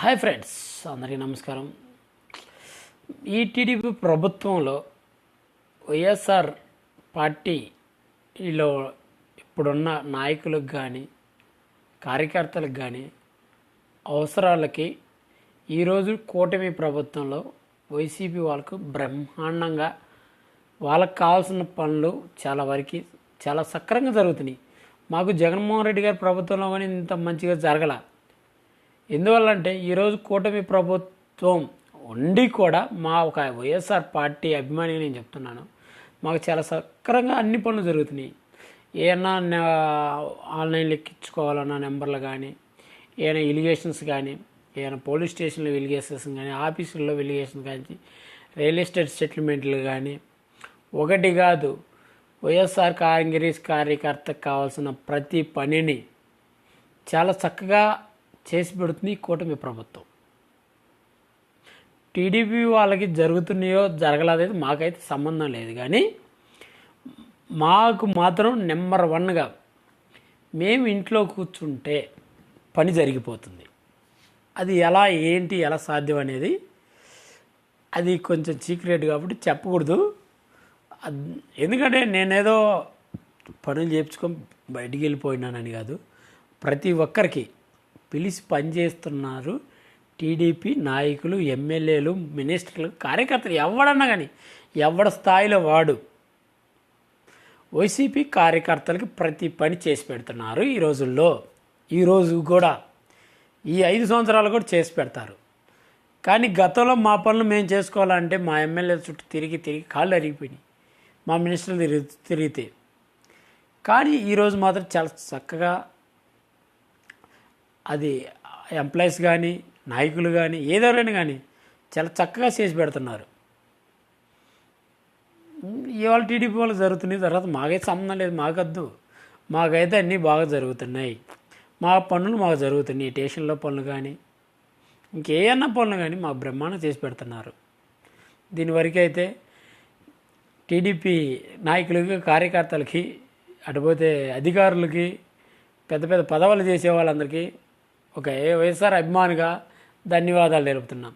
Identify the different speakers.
Speaker 1: Hi friends అందరికీ నమస్కారం. ఈ టీడీపీ ప్రభుత్వంలో వైఎస్ఆర్ పార్టీలో ఇప్పుడున్న నాయకులకు కానీ కార్యకర్తలకు కానీ అవసరాలకి ఈరోజు కూటమి ప్రభుత్వంలో వైసీపీ వాళ్ళకు బ్రహ్మాండంగా వాళ్ళకి కావాల్సిన పనులు చాలా వరకు చాలా సక్రంగా జరుగుతున్నాయి. మాకు జగన్మోహన్ రెడ్డి గారి ప్రభుత్వంలో కానీ ఇంత మంచిగా జరగల. ఎందువల్లంటే ఈరోజు కూటమి ప్రభుత్వం ఉండి కూడా మా ఒక వైఎస్ఆర్ పార్టీ అభిమాని నేను చెప్తున్నాను. మాకు చాలా సక్రంగా అన్ని పనులు జరుగుతున్నాయి. ఏమన్నా నా- ఆన్లైన్లో ఎక్కించుకోవాలన్న నెంబర్లు కానీ ఏమైనా ఇలిగేషన్స్ కానీ ఏమైనా పోలీస్ స్టేషన్లో వెలిగేషన్స్ కానీ ఆఫీసుల్లో వెలిగేషన్స్ కానీ రియల్ ఎస్టేట్ సెటిల్మెంట్లు కానీ ఒకటి కాదు వైఎస్ఆర్ కాంగ్రెస్ కార్యకర్తకు కావాల్సిన ప్రతి పనిని చాలా చక్కగా చేసి పెడుతుంది ఈ కూటమి ప్రభుత్వం. టీడీపీ వాళ్ళకి జరుగుతున్నాయో జరగలేదైతే మాకైతే సంబంధం లేదు. కానీ మాకు మాత్రం నెంబర్ వన్గా మేము ఇంట్లో కూర్చుంటే పని జరిగిపోతుంది. అది ఎలా ఏంటి ఎలా సాధ్యం అనేది అది కొంచెం సీక్రెట్ కాబట్టి చెప్పకూడదు. ఎందుకంటే నేనేదో పనులు చేయించుకొని బయటికి వెళ్ళిపోయినానని కాదు. ప్రతి ఒక్కరికి పిలిచి పనిచేస్తున్నారు. టీడీపీ నాయకులు ఎమ్మెల్యేలు మినిస్టర్లు కార్యకర్తలు ఎవడన్నా కానీ ఎవడ స్థాయిలో వాడు వైసీపీ కార్యకర్తలకి ప్రతి పని చేసి పెడుతున్నారు ఈ రోజుల్లో. ఈరోజు కూడా ఈ ఐదు సంవత్సరాలు కూడా చేసి పెడతారు. కానీ గతంలో మా పనులు మేము చేసుకోవాలంటే మా ఎమ్మెల్యే చుట్టూ తిరిగి తిరిగి కాళ్ళు అరిగిపోయినాయి. మా మినిస్టర్లు తిరిగి తిరిగితే. కానీ ఈరోజు మాత్రం చాలా చక్కగా అది ఎంప్లాయీస్ కానీ నాయకులు కానీ ఏదైనా కానీ చాలా చక్కగా చేసి పెడుతున్నారు. ఇవాళ టీడీపీ వాళ్ళు జరుగుతున్నాయి తర్వాత మాకైతే సంబంధం లేదు మాకద్దు. మాకైతే అన్నీ బాగా జరుగుతున్నాయి. మా పనులు మాకు జరుగుతున్నాయి స్టేషన్లో పనులు కానీ ఇంకేమన్నా పనులు కానీ మా బ్రహ్మాండం చేసి పెడుతున్నారు. దీని వరకు అయితే టీడీపీ నాయకులకి కార్యకర్తలకి అటుపోతే అధికారులకి పెద్ద పెద్ద పదవులు చేసే వాళ్ళందరికీ ఒక ఏ వైఎస్ఆర్ అభిమానిగా ధన్యవాదాలు తెలుపుతున్నాం.